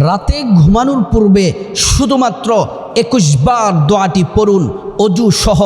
রাতে ঘুমানোর পূর্বে শুধুমাত্র একুশ বার দোয়াটি পড়ুন অজু সহ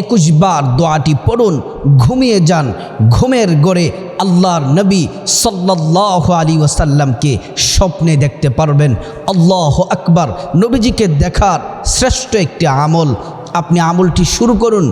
একুশ বার দোয়াটি পড়ুন, ঘুমিয়ে যান। ঘুমের গড়ে আল্লাহর নবী সাল্লাহ আলী ওসাল্লামকে স্বপ্নে দেখতে পারবেন। আল্লাহ আকবার, নবীজিকে দেখার শ্রেষ্ঠ একটি আমল। আপনি আমলটি শুরু করুন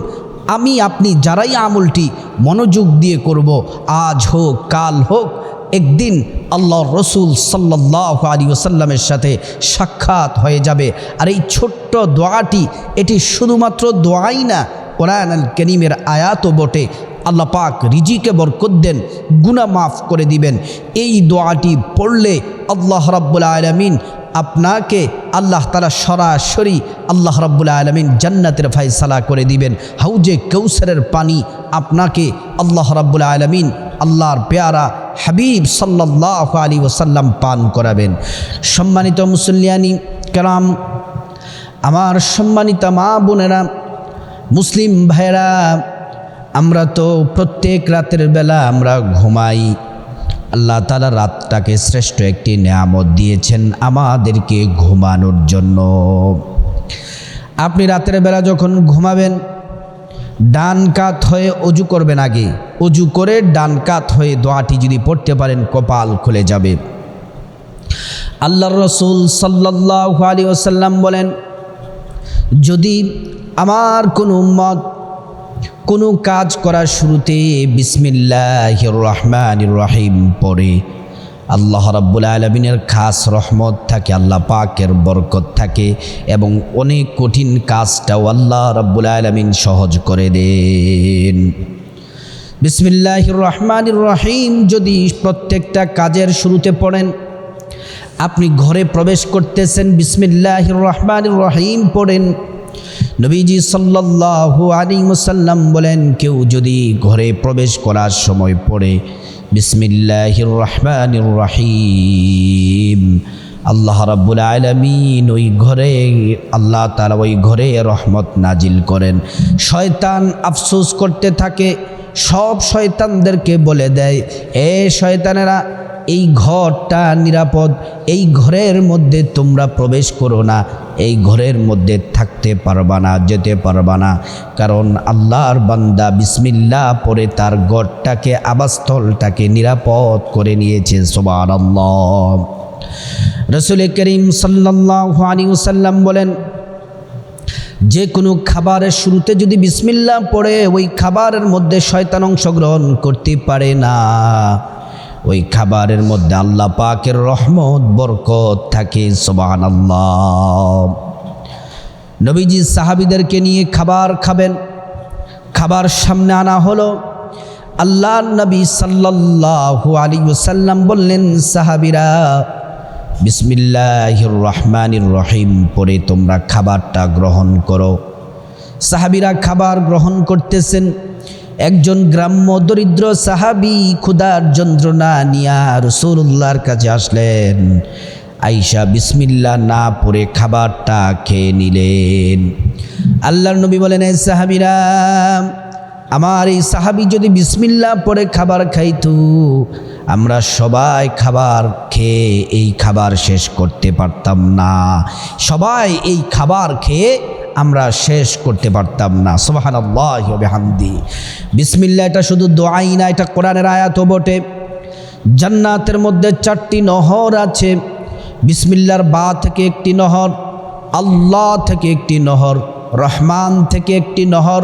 আমি আপনি যারাই আমলটি মনোযোগ দিয়ে করব, আজ হোক, কাল হোক, একদিন আল্লাহ রসুল সাল্লাহ আলী ওসাল্লামের সাথে সাক্ষাৎ হয়ে যাবে। আর এই ছোট্ট দোয়াটি, এটি শুধুমাত্র দোয়াই না, কোরআন আল করিমের আয়াতও বটে। আল্লাহ পাক রিজিকে বরকত দেন গুণা মাফ করে দিবেন। এই দোয়াটি পড়লে আল্লাহ রাব্বুল আলমিন আপনাকে আল্লাহ তালা সরাসরি আল্লাহ রাব্বুল আলমিন জান্নাতের ফাইসালা করে দিবেন। হাউজে কৌসরের পানি আপনাকে আল্লাহ রাব্বুল আলমিন আল্লাহর পেয়ারা হাবিব সাল্লাহ আলী ওসাল্লাম পান করাবেন। সম্মানিত মুসল্লিয়ানি কালাম আমার সম্মানিত মা বোনেরা, মুসলিম ভাইরা আমরা তো প্রত্যেক রাতের বেলা আমরা ঘুমাই। আল্লাহ তালা রাতটাকে শ্রেষ্ঠ একটি নিয়ামত দিয়েছেন আমাদেরকে ঘুমানোর জন্য। আপনি রাতের বেলা যখন ঘুমাবেন, ডান কাত হয়ে অজু করবেন আগে। অজু করে ডান কাত হয়ে দোয়াটি যদি পড়তে পারেন, কপাল খুলে যাবে। আল্লাহ রসুল সাল্লাহ আলী ওসাল্লাম বলেন, যদি আমার কোনো মত কোনো কাজ করার শুরুতে বিসমিল্লাহ রহমান রহিম পড়ে। আল্লাহ রাব্বুল আলমিনের খাস রহমত থাকে, আল্লাহ পাকের বরকত থাকে এবং অনেক কঠিন কাজটাও আল্লাহ রাব্বুল আলমিন সহজ করে দেন। বিসমিল্লাহ রহমান রহিম যদি প্রত্যেকটা কাজের শুরুতে পড়েন, আপনি ঘরে প্রবেশ করতেছেন বিসমিল্লাহ রহমান রহিম পড়েন নবীজি সাল্লাল্লাহু আলী মুসাল্লাম বলেন, কেউ যদি ঘরে প্রবেশ করার সময় পড়ে বিসমিল্লাহ রহমান রাহিম। আল্লাহ রাব্বুল আলমিন ওই ঘরে, আল্লাহ তালা ওই ঘরে রহমত নাজিল করেন। শয়তান আফসোস করতে থাকে, সব শয়তানদেরকে বলে দেয়, এ শয়তানেরা, এই ঘরটা নিরাপদ, এই ঘরের মধ্যে তোমরা প্রবেশ করো না। এই ঘরের মধ্যে থাকতে পারবা না, যেতে পারবা না। কারণ আল্লাহর বান্দা বিসমিল্লা পরে তার ঘরটাকে, আবাসস্থলটাকে নিরাপদ করে নিয়েছে সোবার আল্লাহ রসুল করিম সাল্লাহ সাল্লাম বলেন, যে কোনো খাবারের শুরুতে যদি বিসমিল্লা পড়ে, ওই খাবারের মধ্যে শয়তান অংশগ্রহণ করতে পারে না। ওই খাবারের মধ্যে আল্লাহ পাকের রহমত, বরকত থাকে সোবাহান আল্লাহ নবীজি সাহাবিদেরকে নিয়ে খাবার খাবেন। খাবার সামনে আনা হলো। আল্লাহ নবী সাল্লাল্লাহু আলী সাল্লাম বললেন, সাহাবিরা বিসমিল্লাহ রহমানির রহিম, পরে তোমরা খাবারটা গ্রহণ করো। সাহাবিরা খাবার গ্রহণ করতেছেন। একজন গ্রাম্য দরিদ্র সাহাবি ক্ষুদার যন্ত্রণা নিয়া রসুল্লাহর কাছে আসলেন। আইসা বিসমিল্লা না পরে খাবারটা খেয়ে নিলেন। আল্লাহর নবী বলেন এই সাহাবিরা, আমার এই সাহাবি যদি বিসমিল্লা পরে খাবার খাইতো, আমরা সবাই খাবার খেয়ে এই খাবার শেষ করতে পারতাম না। সবাই এই খাবার খেয়ে আমরা শেষ করতে পারতাম না। সোহান হামদি বিসমিল্লা এটা শুধু দোয়াই না, এটা কোরআনের আয়াত বটে। জান্নাতের মধ্যে চারটি নহর আছে। বিসমিল্লার বা থেকে একটি নহর, আল্লাহ থেকে একটি নহর। রহমান থেকে একটি নহর,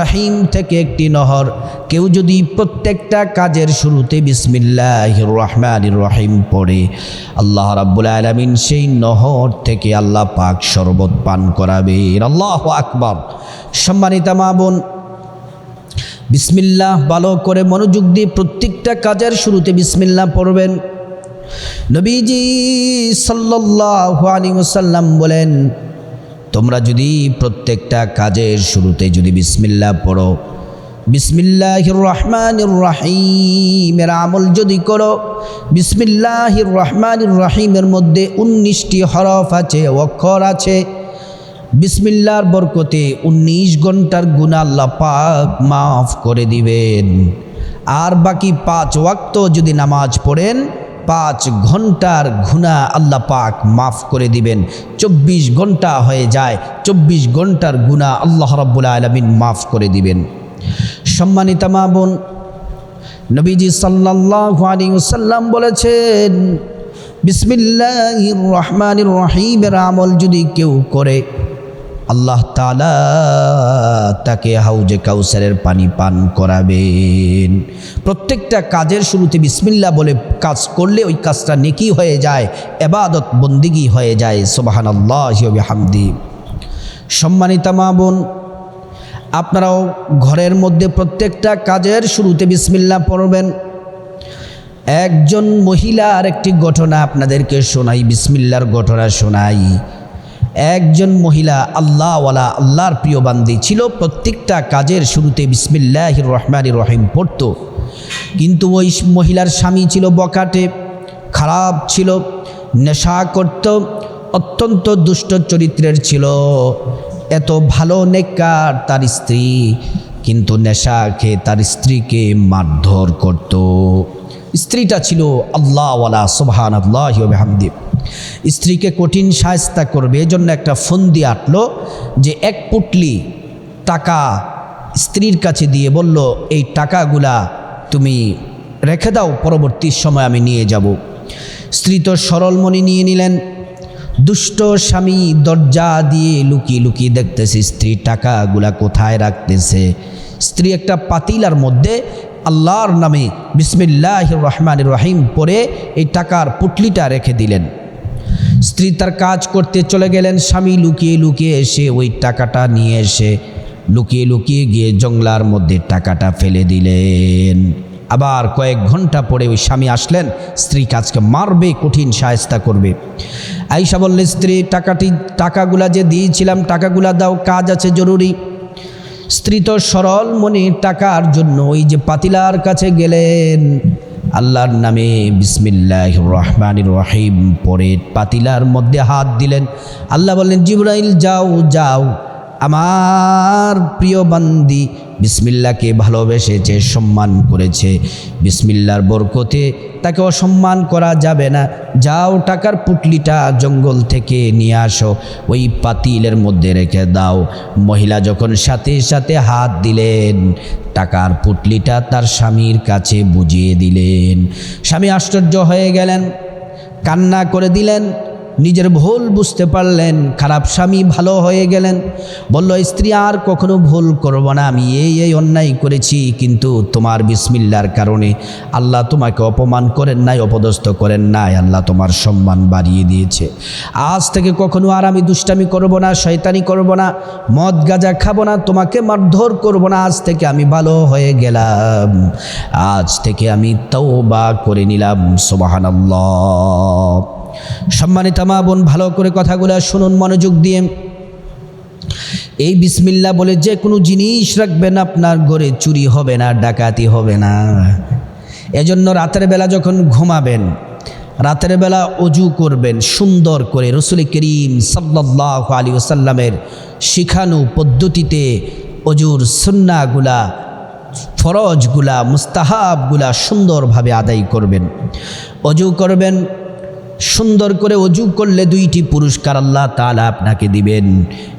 রহিম থেকে একটি নহর। কেউ যদি প্রত্যেকটা কাজের শুরুতে বিসমিল্লাহ রহমান রহিম পড়ে, আল্লাহ রাব্বুল আলমিন সেই নহর থেকে আল্লাহ পাক শরবত পান করাবে আল্লাহ আকবর। সম্মানিতা মা বোন, বিসমিল্লাহ ভালো করে মনোযোগ দিয়ে প্রত্যেকটা কাজের শুরুতে বিসমিল্লাহ পড়বেন। নবীজি সাল্লাহ আলী মুসাল্লাম বলেন তোমরা যদি প্রত্যেকটা কাজের শুরুতে যদি বিসমিল্লা পড়ো বিসমিল্লাহ রহমান রাহিমের আমল যদি করো বিসমিল্লাহ রহমান রাহিমের মধ্যে উনিশটি হরফ আছে, অক্ষর আছে। বিসমিল্লার বরকতে উনিশ ঘণ্টার গুণা আল্লাহ পাক মাফ করে দিবেন। আর বাকি পাঁচ ওয়াক্ত যদি নামাজ পড়েন পাঁচ ঘণ্টার ঘুণা আল্লাহ পাক মাফ করে দিবেন। চব্বিশ ঘণ্টা হয়ে যায়, চব্বিশ ঘণ্টার গুণা আল্লাহ রব্বুল আলমিন মাফ করে দিবেন। সম্মানিত মা বোন, নবীজি সাল্লাল্লাহু আলাইহি ওয়াসাল্লাম বলেছেন, বিসমিল্লাহির রহমানির রহিমের আমল যদি কেউ করে আল্লাহ তাআলা তাকে হাউজে কাউসারের পানি পান করাবেন। প্রত্যেকটা কাজের শুরুতে বিসমিল্লা বলে কাজ করলে ওই কাজটা নেকি হয়ে যায়, এবাদত বন্দিগি হয়ে যায় সোবাহান আল্লাহ হামদি সম্মানিতা মা বোন, আপনারাও ঘরের মধ্যে প্রত্যেকটা কাজের শুরুতে বিসমিল্লা পড়বেন। একজন মহিলার একটি ঘটনা আপনাদেরকে শোনাই, বিসমিল্লার ঘটনা শোনাই। একজন মহিলা আল্লাহওয়ালা আল্লাহর প্রিয় বান্দি ছিল, প্রত্যেকটা কাজের শুরুতে বিসমিল্লাহ রহমান রহিম পড়ত। কিন্তু ওই মহিলার স্বামী ছিল বকাটে, খারাপ ছিল, নেশা করত, অত্যন্ত দুষ্ট চরিত্রের ছিল। এত ভালো নেককার তার স্ত্রী, কিন্তু নেশা খেয়ে তার স্ত্রীকে মারধর করত। স্ত্রীটা ছিল আল্লাহওয়ালা সোহান আল্লাহ হামদি স্ত্রীকে কঠিন সায়স্তা করবে, এজন্য একটা ফন্দি আটলো যে এক পুটলি টাকা স্ত্রীর কাছে দিয়ে বলল, এই টাকাগুলা তুমি রেখে দাও, পরবর্তী সময় আমি নিয়ে যাব। স্ত্রী তো সরলমণি নিয়ে নিলেন। দুষ্ট স্বামী দরজা দিয়ে লুকিয়ে লুকিয়ে দেখতেছে স্ত্রী টাকাগুলা কোথায় রাখতেছে। স্ত্রী একটা পাতিলার মধ্যে আল্লাহর নামে বিসমিল্লাহ রহমান রহিম পরে এই টাকার পুটলিটা রেখে দিলেন। স্ত্রী তার কাজ করতে চলে গেলেন। স্বামী লুকিয়ে লুকিয়ে এসে ওই টাকাটা নিয়ে এসে লুকিয়ে লুকিয়ে গিয়ে জংলার মধ্যে টাকাটা ফেলে দিলেন। আবার কয়েক ঘণ্টা পরে ওই স্বামী আসলেন, স্ত্রী কাজকে মারবে, কঠিন সায়স্তা করবে। আইসা বললে, স্ত্রী, টাকাটি, টাকাগুলা যে দিয়েছিলাম, টাকাগুলা দাও, কাজ আছে, জরুরি। স্ত্রী তো সরল মনে টাকার জন্য ওই যে পাতিলার কাছে গেলেন। আল্লাহর নামে বিসমিল্লাহ রহমান রহিম পরে পাতিলার মধ্যে হাত দিলেন। আল্লাহ বললেন, জিব্রাইল, যাও যাও। আমার প্রিয় বান্দি বিসমিল্লাকে ভালোবেসেছে, সম্মান করেছে। বিসমিল্লার বরকতে তাকে অসম্মান করা যাবে না। যাও টাকার পুটলিটা জঙ্গল থেকে নিয়ে আসো, ওই পাতিলের মধ্যে রেখে দাও। মহিলা যখন সাথে সাথে হাত দিলেন, টাকার পুটলিটা তার স্বামীর কাছে বুঝিয়ে দিলেন। স্বামী আশ্চর্য হয়ে গেলেন, কান্না করে দিলেন নিজের ভুল বুঝতে পারলেন, খারাপ স্বামী ভালো হয়ে গেলেন। বলল, স্ত্রী, আর কখনো ভুল করব না, আমি এই এই অন্যায় করেছি, কিন্তু তোমার বিসমিল্লার কারণে আল্লাহ তোমাকে অপমান করেন নাই, অপদস্থ করেন নাই, আল্লাহ তোমার সম্মান বাড়িয়ে দিয়েছে। আজ থেকে কখনো আর আমি দুষ্টামি করব না, শয়তানি করব না, মদ গাঁজা খাব না, তোমাকে মারধর করব না, আজ থেকে আমি ভালো হয়ে গেলাম। আজ থেকে আমি তাও বা করে নিলাম, সুবহানাল্লাহ। সম্মানিত মা বোন, ভালো করে কথাগুলো শুনুন, মনোযোগ দিয়ে। এই বিসমিল্লা বলে যে কোনো জিনিস রাখবেন আপনার ঘরে, চুরি হবে না, ডাকাতি হবে না। এজন্য রাতের বেলা যখন ঘুমাবেন, রাতের বেলা অজু করবেন, সুন্দর করে রসুল করিম সাল্লাহ আলী ওসাল্লামের শিখানু পদ্ধতিতে অজুর সুন্নাগুলা ফরজগুলা, মুস্তাহাবগুলা সুন্দরভাবে আদায় করবেন। অজু করবেন সুন্দর করে অজু করলে দুইটি পুরস্কার আল্লাহ তালা আপনাকে দিবেন।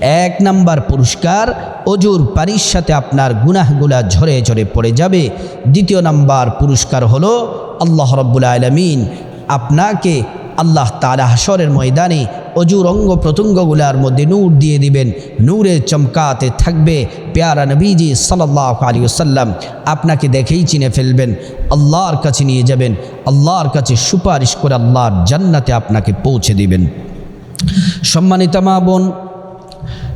এক নাম্বার পুরস্কার, অজুর পানির সাথে আপনার গুনাহগুলা ঝরে ঝরে পড়ে যাবে। দ্বিতীয় নাম্বার পুরস্কার হলো আল্লাহ রব্বুল আলমিন, আপনাকে আল্লাহ তালা হাসরের ময়দানে অজুর অঙ্গ প্রত্যঙ্গগুলার মধ্যে নূর দিয়ে দিবেন। নূরে চমকাতে থাকবে পেয়ারা নবীজি সাল্লাহ আলী আপনাকে দেখেই চিনে ফেলবেন, আল্লাহর কাছে নিয়ে যাবেন, আল্লাহর কাছে সুপারিশ করে আল্লাহর জান্নাতে আপনাকে পৌঁছে দিবেন। সম্মানিত মা বোন,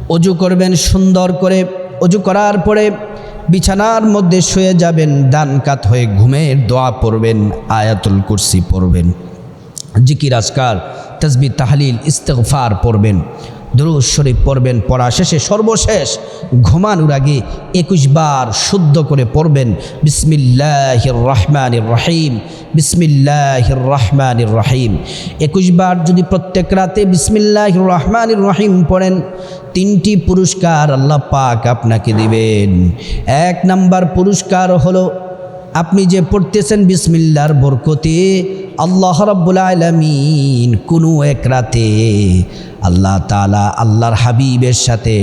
অজু করবেন সুন্দর করে, অজু করার পরে বিছানার মধ্যে শুয়ে যাবেন, ডান কাত হয়ে ঘুমের দোয়া পড়বেন, আয়াতুল কুরসি পড়বেন। জিকির আজকার তসবি, তাহলিল ইস্তফার পড়বেন দুরুজ শরীফ পড়বেন, পড়া শেষে সর্বশেষ ঘুমানোর আগে একুশ বার শুদ্ধ করে পড়বেন বিসমিল্লাহ রহমান রহিম বিসমিল্লাহ রহমান রহিম। একুশ বার যদি প্রত্যেক রাতে বিসমিল্লাহ রহমান রহিম পড়েন, তিনটি পুরস্কার আল্লাহ পাক আপনাকে দিবেন। এক নাম্বার পুরস্কার হলো আপনি যে পড়তেছেন বিসমিল্লার বরকতে, আল্লাহ রব্বুল আলমিন কোনো এক রাতে আল্লাহ তালা আল্লাহর হাবিবের সাথে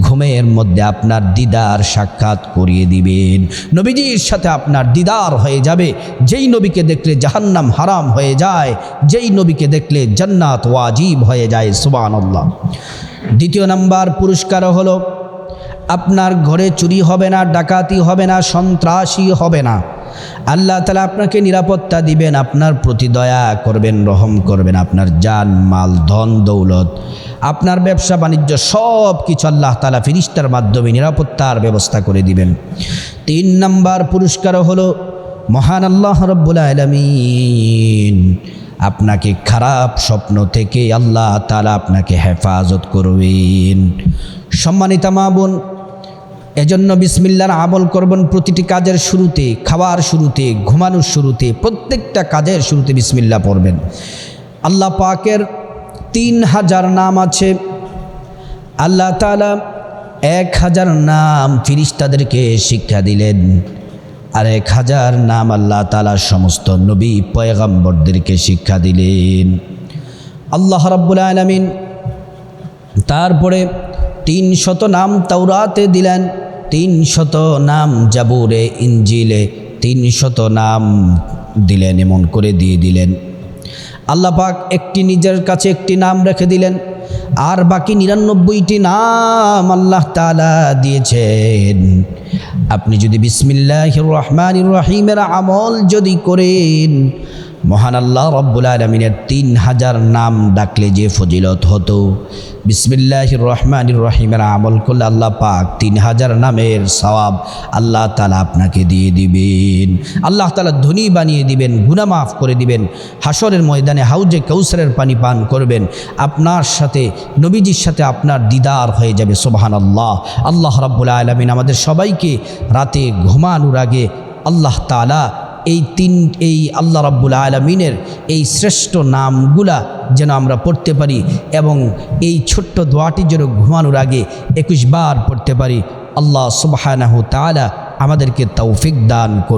ঘুমের মধ্যে আপনার দিদার সাক্ষাৎ করিয়ে দিবেন। নবীজির সাথে আপনার দিদার হয়ে যাবে, যেই নবীকে দেখলে জাহান্নাম হারাম হয়ে যায়, যেই নবীকে দেখলে জান্নাত ওয়াজিব হয়ে যায় সুবান আল্লাহ দ্বিতীয় নাম্বার পুরস্কার হলো আপনার ঘরে চুরি হবে না, ডাকাতি হবে না, সন্ত্রাসী হবে না। আল্লাহ তালা আপনাকে নিরাপত্তা দিবেন, আপনার প্রতি দয়া করবেন, রহম করবেন, আপনার জান, মাল, ধন, দৌলত, আপনার ব্যবসা, বাণিজ্য সব কিছু আল্লাহ তালা ফিরিস্তার মাধ্যমে নিরাপত্তার ব্যবস্থা করে দিবেন। তিন নাম্বার পুরস্কার হলো, মহান আল্লাহ রব্বুল আলমিন, আপনাকে খারাপ স্বপ্ন থেকে আল্লাহ তালা আপনাকে হেফাজত করবেন। সম্মানিতা মা বোন এজন্য বিসমিল্লার আমল করবেন প্রতিটি কাজের শুরুতে, খাওয়ার শুরুতে, ঘুমানোর শুরুতে, প্রত্যেকটা কাজের শুরুতে বিসমিল্লা পড়বেন। আল্লাহ পাকের তিন হাজার নাম আছে। আল্লাহ তালা এক হাজার নাম ফিরিস্তাদেরকে শিক্ষা দিলেন। আর এক হাজার নাম আল্লাহ তালা সমস্ত নবী পয়গম্বরদেরকে শিক্ষা দিলেন। আল্লাহ রাব্বুল আলমিন তারপরে তিন শত নাম তাওরাতে দিলেন। তিন শত নাম জাবুরে ইঞ্জিলে তিন শত নাম দিলেন, এমন করে দিয়ে দিলেন। আল্লাহ পাক একটি নিজের কাছে একটি নাম রেখে দিলেন। আর বাকি নিরানব্বইটি নাম আল্লাহ তালা দিয়েছেন। আপনি যদি বিসমিল্লাহ রহমান রহিমের আমল যদি করেন মহান আল্লাহ রব্বুল আলমিনের তিন হাজার নাম ডাকলে যে ফজিলত হতো। বিসমিল্লাহ রহমান রহিমের আমল করলে আল্লাহ পাক তিন হাজার নামের সওয়াব আল্লাহ তালা আপনাকে দিয়ে দিবেন। আল্লাহ তালা ধনী বানিয়ে দিবেন গুনা মাফ করে দিবেন হাসরের ময়দানে হাউজে কৌসরের পানি পান করবেন। আপনার সাথে, নবীজির সাথে আপনার দিদার হয়ে যাবে সোবাহান আল্লাহ আল্লাহ রাব্বুল আলমিন আমাদের সবাইকে রাতে ঘুমানোর আগে আল্লাহ তালা এই তিন, এই আল্লাহ রাব্বুল আলমিনের এই শ্রেষ্ঠ নামগুলা যেন আমরা পড়তে পারি এবং এই ছোট্ট দোয়াটি যেন ঘুমানোর আগে একুশ বার পড়তে পারি। আল্লাহ সুবাহ তালা আমাদেরকে তৌফিক দান করুন।